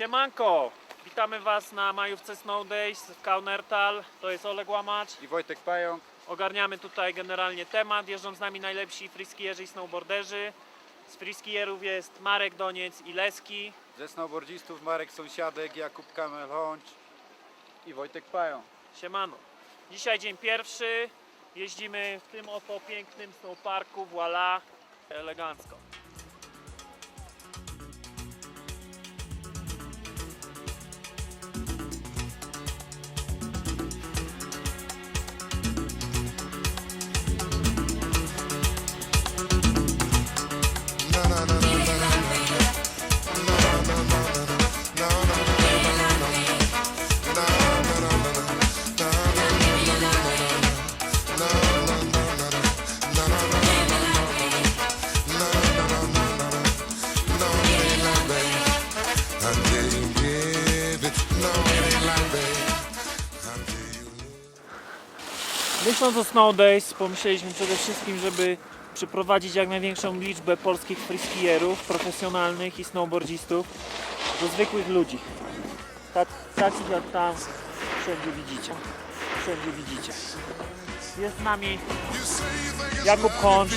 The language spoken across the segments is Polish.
Siemanko! Witamy Was na majówce Snow Days w Kaunertal. To jest Oleg Łamacz. i Wojtek Pająk. Ogarniamy tutaj generalnie temat. Jeżdżą z nami najlepsi freeskierzy i snowboarderzy. Z freeskierów jest Marek Doniec i Leski. Ze snowboardzistów Marek Sąsiadek, Jakub Kamel i Wojtek Pająk. Siemano. Dzisiaj dzień pierwszy. Jeździmy w tym oto pięknym snowparku. Voila. Elegancko. Myśląc o Snow Days, pomyśleliśmy przede wszystkim, żeby przyprowadzić jak największą liczbę polskich freeskierów, profesjonalnych i snowboardzistów do zwykłych ludzi. Tak, takich jak tam wszędzie widzicie. Wszędzie widzicie. Jest z nami Jakub Hącz.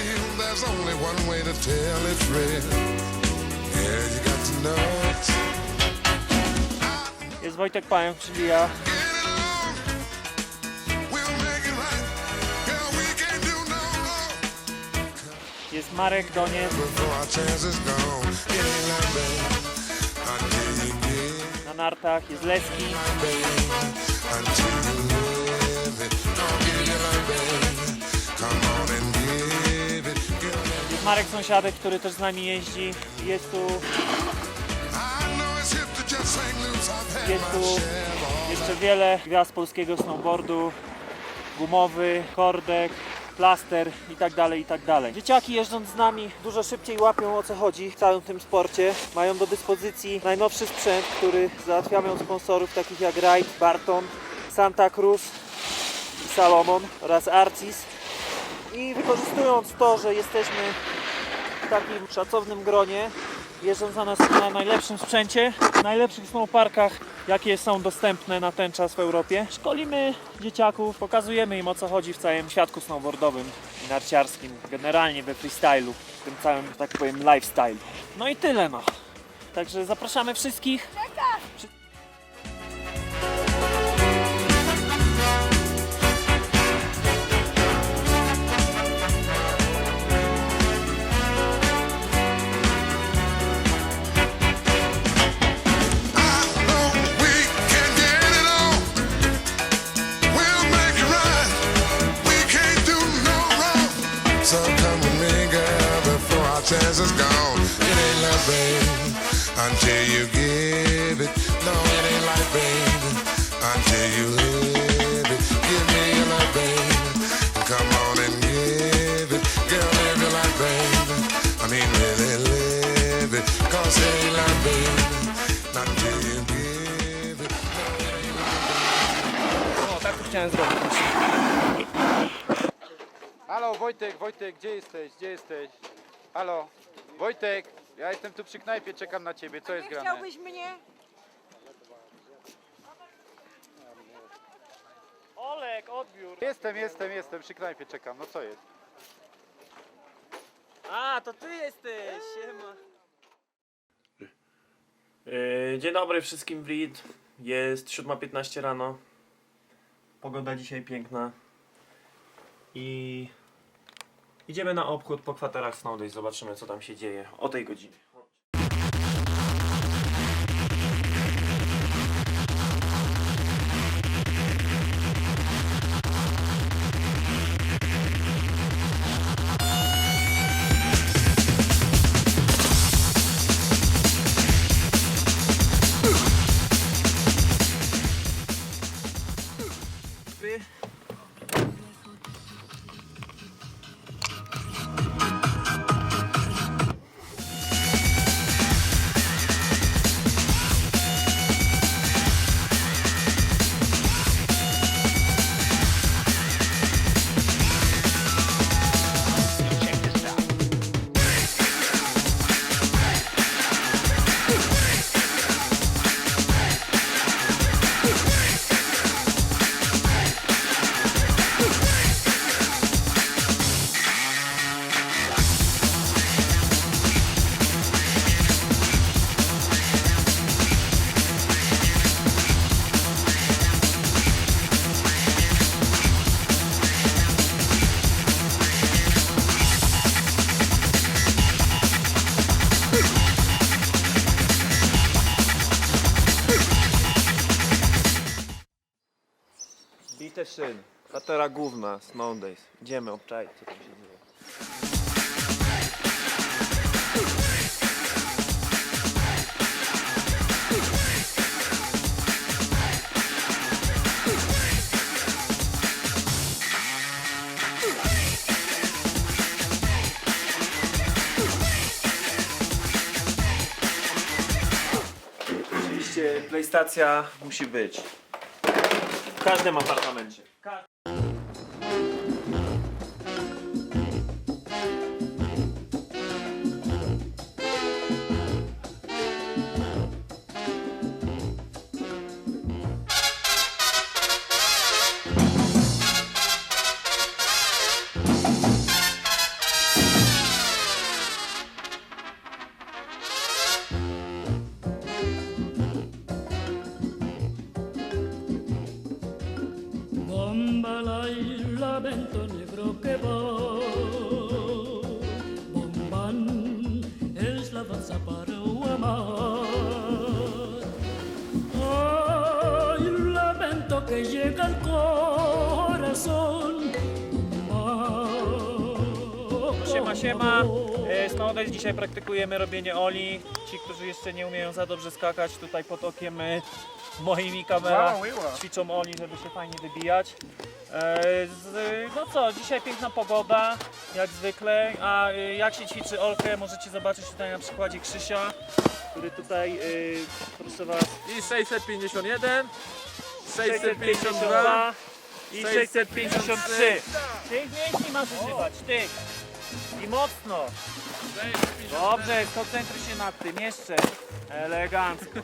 jest Wojtek Pająk, czyli ja. That. Come on and give it. Girl, jest Marek Sąsiadek, który też z nami jeździ. Jest tu, jest tu jeszcze wiele gwiazd polskiego snowboardu, gumowy, kordek, plaster i tak dalej, i tak dalej. Dzieciaki jeżdżąc z nami dużo szybciej łapią o co chodzi w całym tym sporcie. Mają do dyspozycji najnowszy sprzęt, który załatwiamy od sponsorów takich jak Ride, Barton, Santa Cruz i Salomon oraz Arcis. I wykorzystując to, że jesteśmy w takim szacownym gronie, jeżdżą za nas na najlepszym sprzęcie, w najlepszych snowparkach, jakie są dostępne na ten czas w Europie. Szkolimy dzieciaków, pokazujemy im o co chodzi w całym świadku snowboardowym i narciarskim, generalnie we freestylu, w tym całym, tak powiem, lifestyle. No i tyle no. Także zapraszamy wszystkich. O, tak to chciałem zrobić. Halo Wojtek, Wojtek, gdzie jesteś? Gdzie jesteś? Halo, Wojtek, ja jestem tu przy knajpie, czekam na ciebie, co jest Nie grane? chciałbyś mnie? Olek, odbiór. Jestem, jestem, jestem, przy knajpie czekam, no co jest? A, to ty jesteś, siema. Yy, Dzień dobry wszystkim w Reed. Jest 7.15 rano. Pogoda dzisiaj piękna. I idziemy na obchód po kwaterach Snow Days. Zobaczymy co tam się dzieje o tej godzinie. Patera główna, Snow Days. Idziemy obczaić, co tam się dzieje. Oczywiście PlayStacja musi być. W każdym apartamencie. El lamento negro que va. Bomban es la danza para amar. Ay, un lamento que llega al corazón. Siema, siema. E, Snowdays dzisiaj praktykujemy robienie oli. Ci, którzy jeszcze nie umieją za dobrze skakać, tutaj pod okiem e, moimi kamerach ćwiczą oli, żeby się fajnie wybijać. E, no co, dzisiaj piękna pogoda, jak zwykle. A e, jak się ćwiczy olkę, możecie zobaczyć tutaj na przykładzie Krzysia, który tutaj, proszę Was, I 651, 652 i 653. Tych mięśni masz używać, tych. I mocno. Dobrze, koncentruj się nad tym, jeszcze. Elegancko.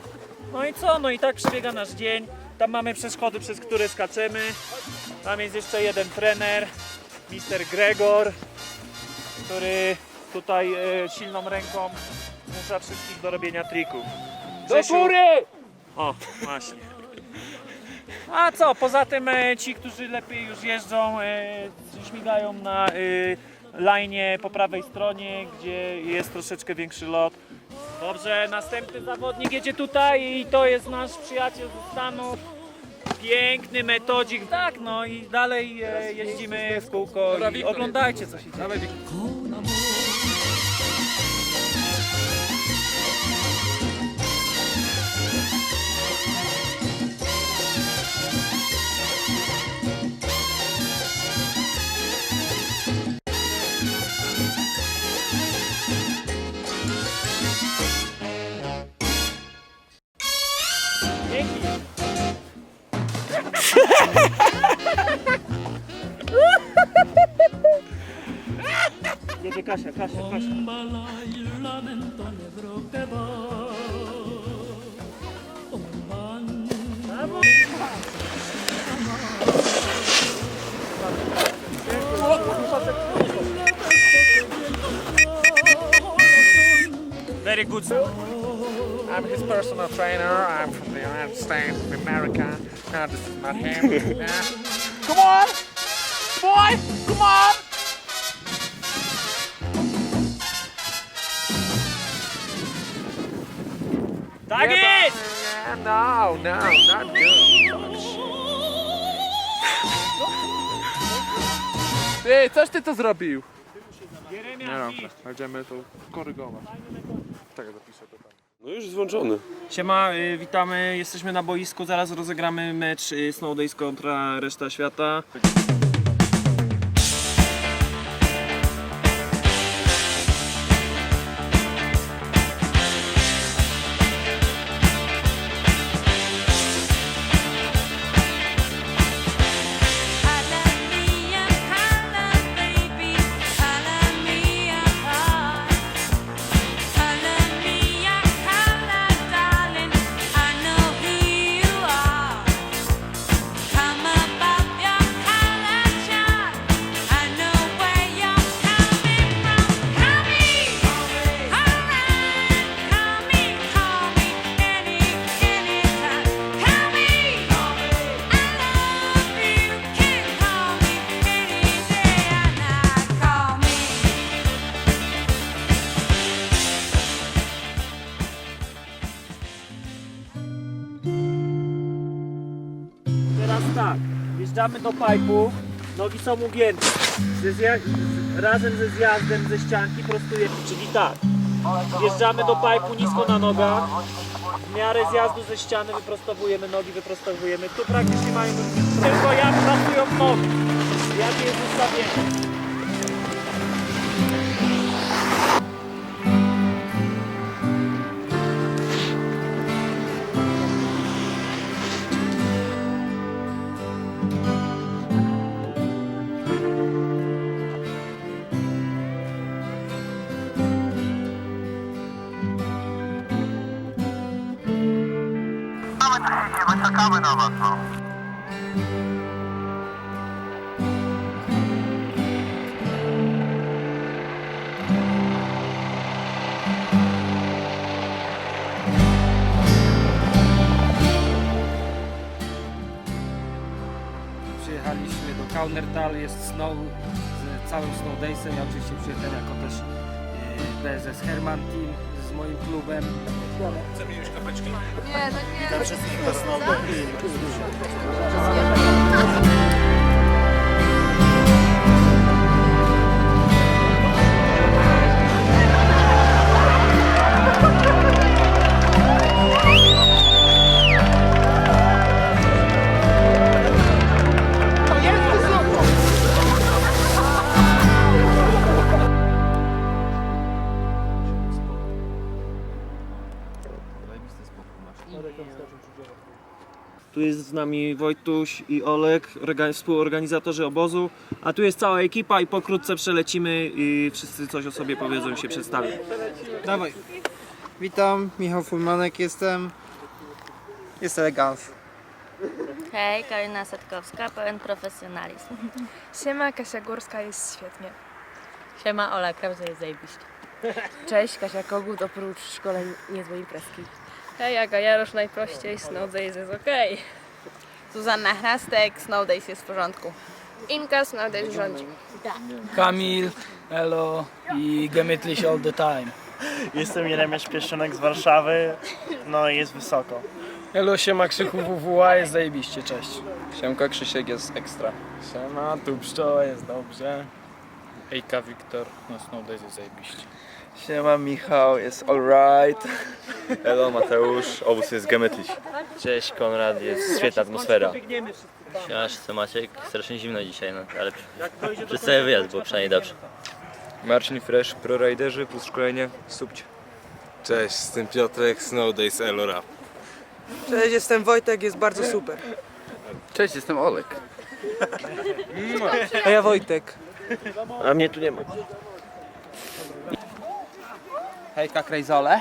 No i co? No i tak przebiega nasz dzień. Tam mamy przeszkody, przez które skaczemy. Tam jest jeszcze jeden trener, Mr. Gregor, który tutaj e, silną ręką zmusza wszystkich do robienia trików. Do góry! O, właśnie. A co, poza tym e, ci, którzy lepiej już jeżdżą, e, śmigają na e, lajnie po prawej stronie, gdzie jest troszeczkę większy lot. Dobrze, następny zawodnik jedzie tutaj i to jest nasz przyjaciel ze Stanów. Piękny metodzik. Tak, no i dalej e, jeździmy w kółko i oglądajcie co się dzieje. Que va. Bomban Very good. sir. I'm his personal trainer. I'm from the United States of America. No, this is not him. Yeah. Come on! Boy! Come on! Tak jest! No, no, not good. Ty, coś ty to zrobił! Jeremiasz, idź. Będziemy to korygować. Tak, zapiszę to tam. No już złączony. Siema, y, witamy. Jesteśmy na boisku. Zaraz rozegramy mecz y, Snow Days kontra reszta świata. Wjeżdżamy do pipe'u, nogi są ugięte. Ze zja- z- razem ze zjazdem ze ścianki prostujemy, czyli tak. Wjeżdżamy do pipe'u nisko na nogach. W miarę zjazdu ze ściany wyprostowujemy nogi, wyprostowujemy. Tu praktycznie mają tylko jak pracują nogi. Jakie jest ustawienie. Przyjechaliśmy do Kaunertal, jest snow z całym Snow Daysem. Ja oczywiście przyjechałem jako też BSS Herman Team z moim klubem. Tu jest z nami Wojtuś i Olek, orga- współorganizatorzy obozu, a tu jest cała ekipa i pokrótce przelecimy i wszyscy coś o sobie powiedzą i się przedstawią. Dawaj. Witam, Michał Fulmanek jestem. Jest elegans. Hej, Karina Setkowska, pełen profesjonalizm. Siema, Kasia Górska jest świetnie. Siema, Ola Krause jest zajebiście. Cześć, Kasia Kogut, oprócz szkoleń niezłej imprezki. Hej, Aga Jarosz najprościej, Snow Days jest okej. Zuzanna Chrastek, Snow Days jest w porządku. Inka Snow Days rządzi. Kamil, Elo i Gemytlich all the time. Jestem Jeremiasz Pieszonek z Warszawy, no i jest wysoko. Elo, siema Krzychu WWA, jest zajebiście, cześć. Siemka Krzysiek jest ekstra. Siema, tu pszczoła, jest dobrze. Hejka, Wiktor, no Snow Days jest zajebiście. Siema Michał, jest alright. Hello Mateusz, obóz jest Gemetlich. Cześć Konrad, jest świetna atmosfera. Siemasz, co Maciek? Strasznie zimno dzisiaj, no, ale przez cały wyjazd było przynajmniej dobrze. Marcin Fresh, Pro Riderzy plus szkolenie, subcie. Cześć, jestem Piotrek, Snow Days Elora. Cześć, jestem Wojtek, jest bardzo super. Cześć, jestem Olek. A ja Wojtek. A mnie tu nie ma. Hejka Krejzole.